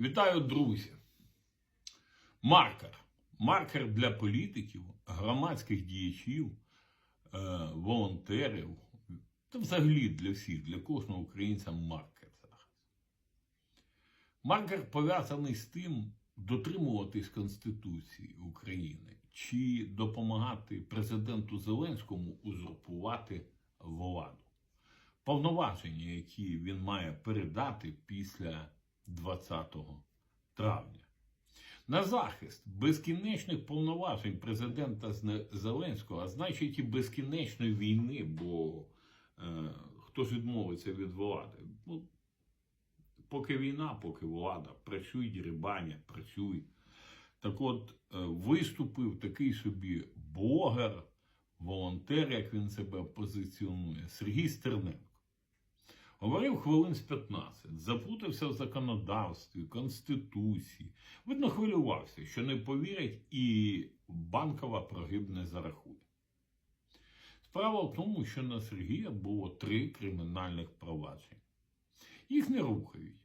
Вітаю, друзі. Маркер. Маркер для політиків, громадських діячів, е, волонтерів та взагалі для всіх, для кожного українця маркер зараз. Маркер пов'язаний з тим, дотримуватись Конституції України чи допомагати президенту Зеленському узурпувати владу. Повноваження, які він має передати після 20 травня. На захист безкінечних повноважень президента Зеленського, а значить і безкінечної війни, бо е, хто ж відмовиться від влади? Ну, поки війна, поки влада, працюй, дірибаня, працюй. Так от, е, виступив такий собі блогер, волонтер, як він себе позиціонує, Сергій Стерненко. Говорив хвилин з 15, заплутався в законодавстві, конституції. Видно, хвилювався, що не повірять і банкова прогиб не зарахує. Справа в тому, що на Сергія було три кримінальних провадження. Їх не рухають.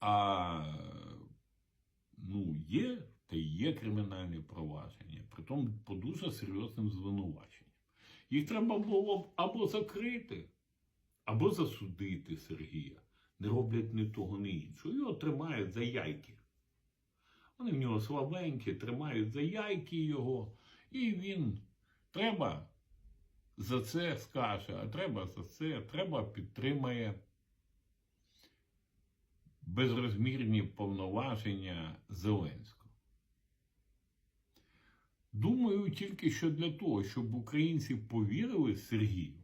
А ну, є та є кримінальні провадження, притом по дуже серйозним звинуваченням. Їх треба було або закрити, або засудити Сергія. Не роблять ні того, ні іншого. Його тримають за яйки. Вони в нього слабенькі, тримають за яйки його, і він треба за це скаже, а треба за це, треба підтримає безрозмірні повноваження Зеленського. Думаю тільки, що для того, щоб українці повірили Сергію,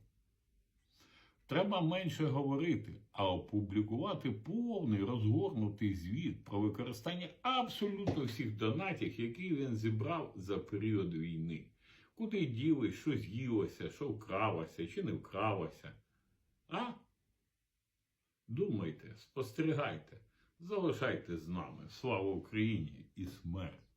Треба менше говорити, а опублікувати повний розгорнутий звіт про використання абсолютно всіх донатів, які він зібрав за період війни. Куди ділись, що з'їлося, що вкралося чи не вкралося. А? Думайте, спостерігайте, залишайте з нами. Слава Україні і смерть!